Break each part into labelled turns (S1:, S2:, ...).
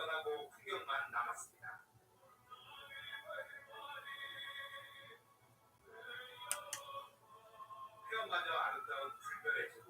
S1: 떠나고 그 풍경만 남았습니다. 태양마저 아름다운 불멸의
S2: 제목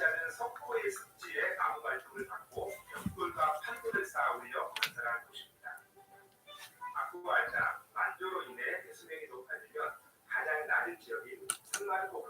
S2: 시작은
S1: 석고의 습지에 나무 발톱을 받고 연골과 판도를 쌓아올려 관찰할 것입니다. 아쿠아자 만조로 인해 해수면이 높아지면 가장 낮은 지역인 산마르코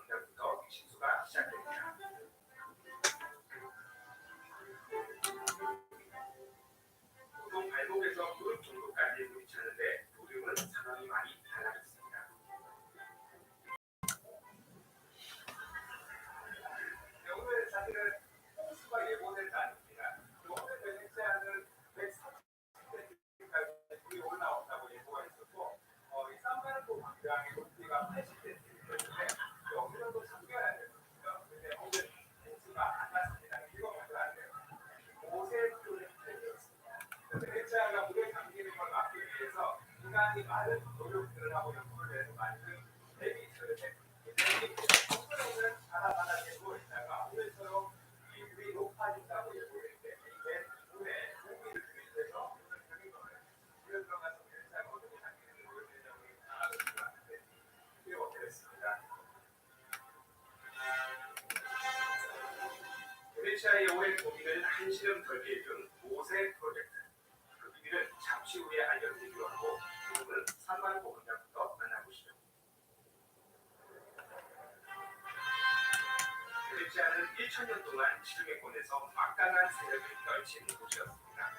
S1: 오랜 고민을 한시름 덜게 해준 모세 프로젝트. 그 비밀은 잠시 후에 알려드리기로 하고 지금은 3만 공장부터 만나보시죠. 베네치아는 1천년 동안 지중해권에서 막강한 세력을 떨친 곳이었습니다.